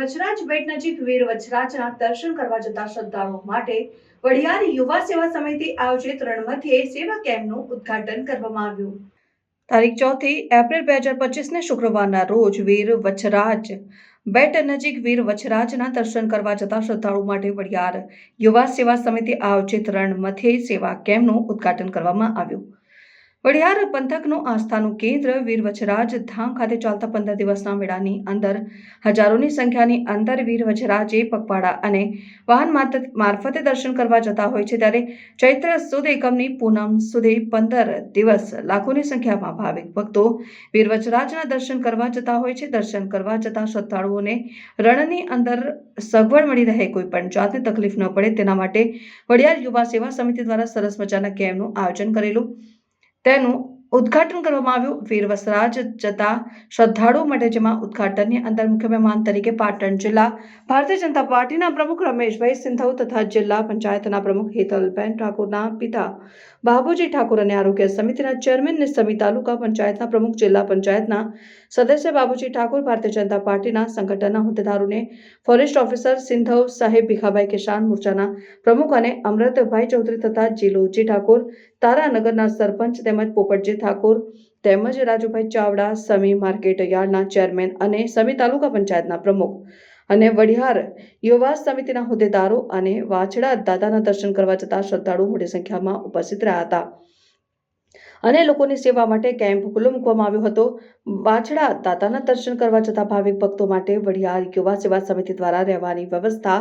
વચરાજ બેટ નજીક વીર વચરાજના દર્શન કરવા જતા શ્રદ્ધાળુઓ માટે વડિયાર યુવા સેવા સમિતિ આયોજિત રણમધ્યે સેવા કેમ્પનું ઉદ્ઘાટન કરવામાં આવ્યું. તારીખ ચોથી એપ્રિલ બે હજાર પચીસને શુક્રવારના રોજ વીર વચરાજ બેટ નજીક વીર વચરાજના દર્શન કરવા જતા શ્રદ્ધાળુ માટે વડિયાર યુવા સેવા સમિતિ આયોજિત રણમધ્યે સેવા કેમ્પનું ઉદ્ઘાટન કરવામાં આવ્યું. વડિયાર પંથકનું આસ્થાનું કેન્દ્ર વીર વચરાજ ધામ ખાતે ચાલતા પંદર દિવસના મેળાની અંદર હજારોની સંખ્યાની અંદર વીર વચરાજે પગપાળા અને વાહન મારફતે દર્શન કરવા જતા હોય છે. ત્યારે ચૈત્ર સુદ એકમની પૂનમ સુધી પંદર દિવસ લાખોની સંખ્યામાં ભાવિક ભક્તો વીર વચરાજના દર્શન કરવા જતા હોય છે. દર્શન કરવા જતા શ્રદ્ધાળુઓને રણની અંદર સગવડ મળી રહે. કોઈ પણ જાતની તકલીફ ન પડે. તેના માટે વડિયાર યુવા સેવા સમિતિ દ્વારા સરસ મજાના કેમ્પનું આયોજન કરેલું તેનું ઉદ્ઘાટન કરવામાં આવ્યું. વીર વસરાજ જતા શ્રદ્ધાળુઓ માટે જેમાં ઉદઘાટનની અંદર મુખ્ય મહેમાન તરીકે પાટણ જિલ્લા ભારતીય જનતા પાર્ટીના પ્રમુખ રમેશભાઈ સિંધવ તથા જિલ્લા પંચાયતના પ્રમુખ હેતલબેન ઠાકોરના પિતા બાબુજી ઠાકોર અને આરોગ્ય સમિતિના ચેરમેન અને સમી તાલુકા પંચાયતના પ્રમુખ જિલ્લા પંચાયતના સદસ્ય બાબુજી ઠાકોર ભારતીય જનતા પાર્ટીના સંગઠનના હોદ્દેદારોને ફોરેસ્ટ ઓફિસર સિંધવ સાહેબ ભીખાભાઈ કિસાન મોરચાના પ્રમુખ અને અમૃતભાઈ ચૌધરી તથા જીલોજી ઠાકોર, તારાનગરના સરપંચ તેમજ પોપટજી ઠાકોર તેમજ રાજુભાઈ ચાવડા, સમી માર્કેટ યાર્ડના ચેરમેન અને સમી તાલુકા પંચાયતના પ્રમુખ અને વડિયાર યુવા સમિતિના હોદ્દેદારો અને વાછડા દાદાના દર્શન કરવા જતા શ્રદ્ધાળુ મોટી સંખ્યામાં ઉપસ્થિત રહ્યા હતા. અને લોકોની સેવા માટે કેમ્પ ખુલ્લો મૂકવામાં આવ્યો હતો. વાછડા દાતાના દર્શન કરવા જતા ભાવિક ભક્તો માટે વડિયાર યુવા સેવા સમિતિ દ્વારા રહેવાની વ્યવસ્થા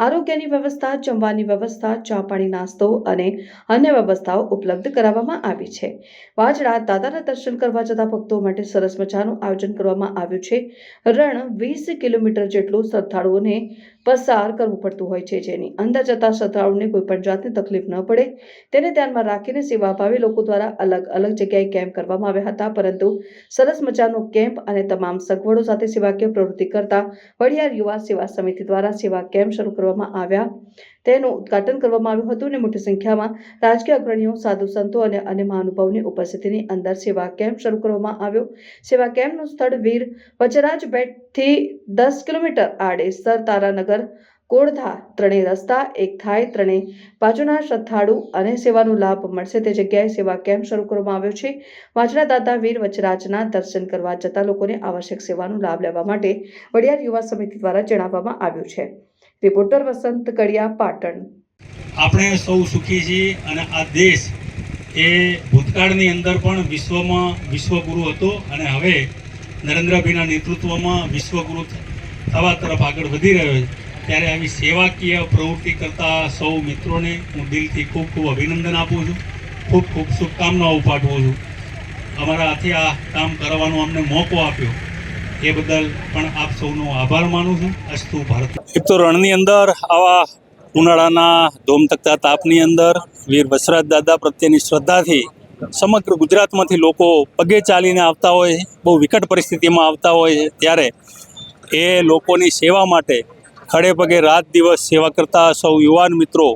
આરોગ્યની વ્યવસ્થા, જમવાની વ્યવસ્થા ચા પાણી નાસ્તો અને અન્ય વ્યવસ્થાઓ ઉપલબ્ધ કરાવવામાં આવી છે. વાજડા દાદાના દર્શન કરવા જતા ભક્તો માટે સરસ મજાનું આયોજન કરવામાં આવ્યું છે. રણ વીસ કિલોમીટર જેટલું શ્રદ્ધાળુઓને પસાર કરવું પડતું હોય છે. જેની અંદર જતા શ્રદ્ધાળુઓને કોઈ પણ જાતની તકલીફ ન પડે. તેને ધ્યાનમાં રાખીને સેવાભાવી લોકો દ્વારા અલગ અલગ જગ્યાએ કેમ્પ કરવામાં આવ્યા હતા. પરંતુ સરસ મજાનો કેમ્પ અને તમામ સગવડો સાથે સેવાકીય પ્રવૃત્તિ કરતા વડિયાર યુવા સેવા સમિતિ દ્વારા સેવા કેમ્પ શરૂ કરવામાં આવ્યા. તેનું ઉદ્ઘાટન કરવામાં આવ્યું હતું અને મોટી સંખ્યામાં રાજકીય અગ્રણીઓ, સાધુ સંતો અને અન્ય મહાનુભાવોની ઉપસ્થિતિની અંદર સેવા કેમ્પ શરૂ કરવામાં આવ્યો. સેવા કેમ્પનું સ્થળ વીર વચરાજ બેટથી દસ કિલોમીટર આડેસર તારાનગર, કોળધા, ત્રણેય રસ્તા, એક થાય ત્રણેય બાજુના શ્રદ્ધાળુ અને સેવાનો લાભ મળશે તે જગ્યાએ સેવા કેમ્પ શરૂ કરવામાં આવ્યો છે. વાજરા દાદા વીર વચરાજના દર્શન કરવા જતા લોકોને આવશ્યક સેવાનો લાભ લેવા માટે વડિયાર યુવા સમિતિ દ્વારા જણાવવામાં આવ્યું છે. રિપોર્ટર વસંત કડિયા, પાટણ. આપણે સૌ સુખી છીએ અને આ દેશ એ ભૂતકાળની અંદર પણ વિશ્વમાં વિશ્વગુરુ હતો અને હવે નરેન્દ્રભાઈના નેતૃત્વમાં વિશ્વગુરુ થવા તરફ આગળ વધી રહ્યો છે. ત્યારે આવી સેવાકીય પ્રવૃત્તિ કરતા સૌ મિત્રોને હું દિલથી ખૂબ ખૂબ અભિનંદન આપું છું. ખૂબ ખૂબ શુભકામનાઓ પાઠવું છું. અમારા હાથે આ કામ કરવાનો અમને મોકો આપ્યો. એ બદલ પણ આપ સૌનો આભાર માનું છું. અસ્તુ ભારત એક તો રણની અંદર આવા ઉનાળાના ધોમતકતા તાપની અંદર વીર વસરાજ દાદા પ્રત્યેની શ્રદ્ધાથી સમગ્ર ગુજરાતમાંથી લોકો પગે ચાલીને આવતા હોય, બહુ વિકટ પરિસ્થિતિમાં આવતા હોય ત્યારે એ લોકોની સેવા માટે ખડે પગે રાત દિવસ સેવા કરતા સૌ યુવાન મિત્રો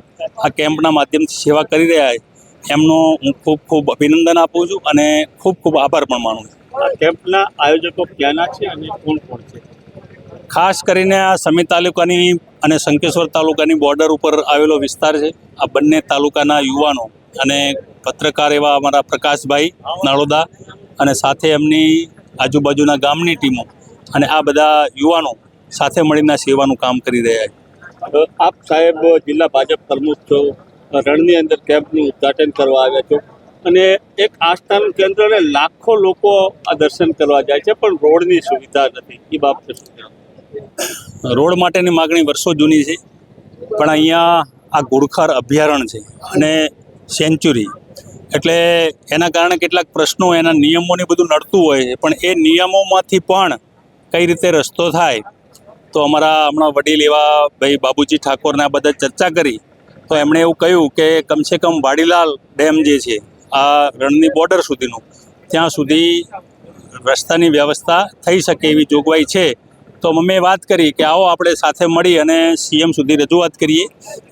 આ કેમ્પના માધ્યમથી સેવા કરી રહ્યા છે. એમનો હું ખૂબ ખૂબ અભિનંદન આપું છું અને ખૂબ ખૂબ આભાર પણ માનું છું. આ કેમ્પના આયોજકો ક્યાંના છે અને કોણ કોણ છે? ખાસ કરીને આ સમી તાલુકાની અને શંકેશ્વર તાલુકાની બોર્ડર ઉપર આવેલો વિસ્તાર છે. આ બંને તાલુકાના યુવાનો અને પત્રકાર એવા અમારા પ્રકાશભાઈ નાળોદા અને સાથે એમની આજુબાજુના ગામની ટીમો અને આ બધા યુવાનો સાથે મળીને સેવાનું કામ કરી રહ્યા છે. આપ સાહેબ જિલ્લા ભાજપ પ્રમુખ છો. રણની અંદર કેમ્પનું ઉદ્ઘાટન કરવા આવ્યા છો. અને એક આસ્થાનું કેન્દ્ર અને લાખો લોકો આ દર્શન કરવા જાય છે, પણ રોડની સુવિધા નથી. એ બાબતે? રોડ માટેની માગણી વર્ષો જૂની છે. પણ અહીંયા આ ઘુડખર અભયારણ્ય છે અને સેન્ચુરી. એટલે એના કારણે કેટલાક પ્રશ્નો એના નિયમોને બધું નડતું હોય છે. પણ એ નિયમોમાંથી પણ કઈ રીતે રસ્તો થાય, તો અમારા હમણાં વડીલ એવા ભાઈ બાબુજી ઠાકોરને બધા ચર્ચા કરી. તો એમણે એવું કહ્યું કે કમસે કમ વાડીલાલ ડેમ જે છે, આ રણની બોર્ડર સુધીનું, ત્યાં સુધી રસ્તાની વ્યવસ્થા થઈ શકે એવી જોગવાઈ છે. તો મમ્મીએ વાત કરી કે આવો આપણે સાથે મળી અને સીએમ સુધી રજૂઆત કરીએ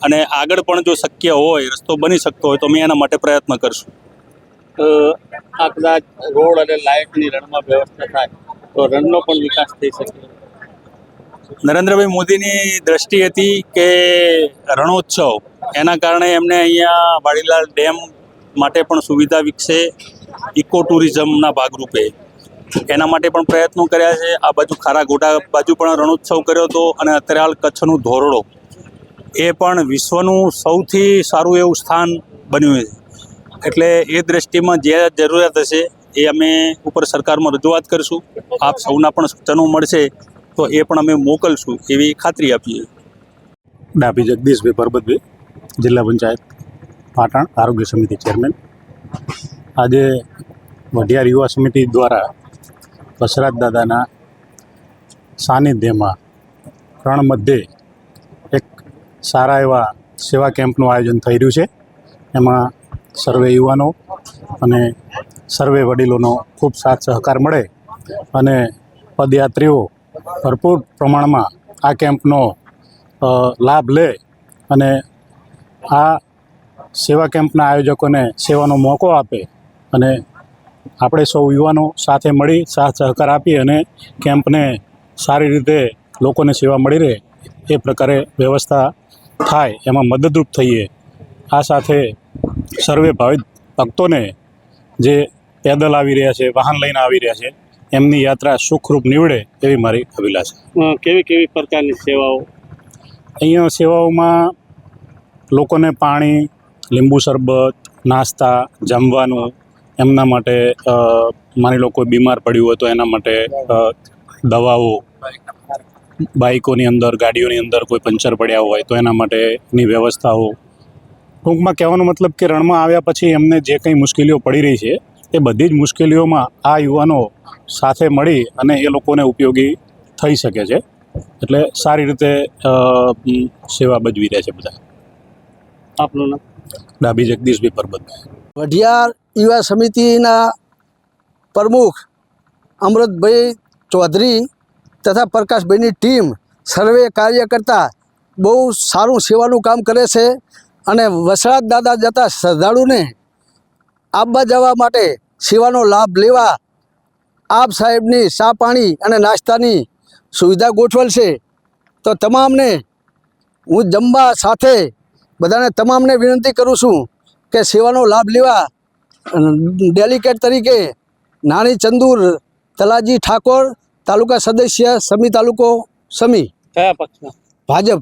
અને આગળ પણ જો શક્ય હોય રસ્તો બની શકતો હોય તો અમે એના માટે પ્રયત્ન કરશું. આ કદાચ રોડ અને લાઇટની રણમાં વ્યવસ્થા થાય તો રણનો પણ વિકાસ થઈ શકે. નરેન્દ્રભાઈ મોદીની દ્રષ્ટિ હતી કે રણોત્સવ એના કારણે એમને અહીંયા વાડીલાલ ડેમ માટે પણ સુવિધા વિકસે ઇકો ટુરિઝમના ભાગરૂપે. એના માટે પણ પ્રયત્નો કર્યા છે. આ બાજુ ખારા ગોટા બાજુ પણ રણોત્સવ કર્યો હતો અને અત્યારે હાલ કચ્છનું ધોરડો. એ પણ વિશ્વનું સૌથી સારું એવું સ્થાન બન્યું છે. એટલે એ દ્રષ્ટિમાં જે જરૂરિયાત હશે એ અમે ઉપર સરકારમાં રજૂઆત કરીશું. આપ સૌના પણ સૂચનો મળશે તો એ પણ અમે મોકલશું એવી ખાતરી આપીએ. ડાભી જગદીશભાઈ પરબતભાઈ, જિલ્લા પંચાયત, પાટણ આરોગ્ય સમિતિ ચેરમેન. આજે વઢિયાર યુવા સમિતિ દ્વારા વસરાજ દાદાના સાનિધ્યમાં રણ મધ્યે એક સારા એવા સેવા કેમ્પનું આયોજન થઈ રહ્યું છે. એમાં સર્વે યુવાનો અને સર્વે વડીલોનો ખૂબ સાથ સહકાર મળે અને પદયાત્રીઓ ભરપૂર પ્રમાણમાં આ કેમ્પનો લાભ લે અને આ સેવા કેમ્પના આયોજકોને સેવાનો મોકો આપે અને આપણે સૌ યુવાનો સાથે મળી સાથ સહકાર આપી અને કેમ્પને સારી રીતે લોકોને સેવા મળી રહે એ પ્રકારે વ્યવસ્થા થાય એમાં મદદરૂપ થઈએ. આ સાથે સર્વે ભાવિત ભક્તોને જે પેદલ આવી રહ્યા છે વાહન લઈને આવી રહ્યા છે એમની યાત્રા સુખરૂપ નીવડે એવી મારી અભિલાષા. કેવી કેવી પ્રકારની સેવાઓ? અહીંયા સેવાઓમાં લોકોને પાણી લીંબુ શરબત નાસ્તા જમવાનું એમના માટે માની લો કોઈ બીમાર પડ્યું હોય તો એના માટે દવાઓ બાઇકોની અંદર ગાડીઓની અંદર કોઈ પંચર પડ્યા હોય તો એના માટેની વ્યવસ્થાઓ. ટૂંકમાં કહેવાનો મતલબ કે રણમાં આવ્યા પછી એમને જે કંઈ મુશ્કેલીઓ પડી રહી છે એ બધી જ મુશ્કેલીઓમાં આ યુવાનો સાથે મળી અને એ લોકોને ઉપયોગી થઈ શકે છે. એટલે સારી રીતે સેવા ભજવી રહ્યા છે બધા. આપનું નામ? ડાબી જગદીશભાઈ પરબત વઢિયાર યુવા સમિતિના પ્રમુખ અમૃતભાઈ ચૌધરી તથા પ્રકાશભાઈની ટીમ સર્વે કાર્ય કરતા બહુ સારું સેવાનું કામ કરે છે અને વસરાત દાદા જતા શ્રદ્ધાળુને આવવા જવા માટે સેવાનો લાભ લેવા આપ સાહેબની ચા પાણી અને નાસ્તાની સુવિધા ગોઠવેલ છે. તો તમામને હું જમવા સાથે બધાને તમામને વિનંતી કરું છું કે સેવાનો લાભ લેવા ડેલિકેટ તરીકે નાની ચંદુર તલાજી ઠાકોર તાલુકા સદસ્ય સમી તાલુકો સમી. કયા પક્ષના? ભાજપ.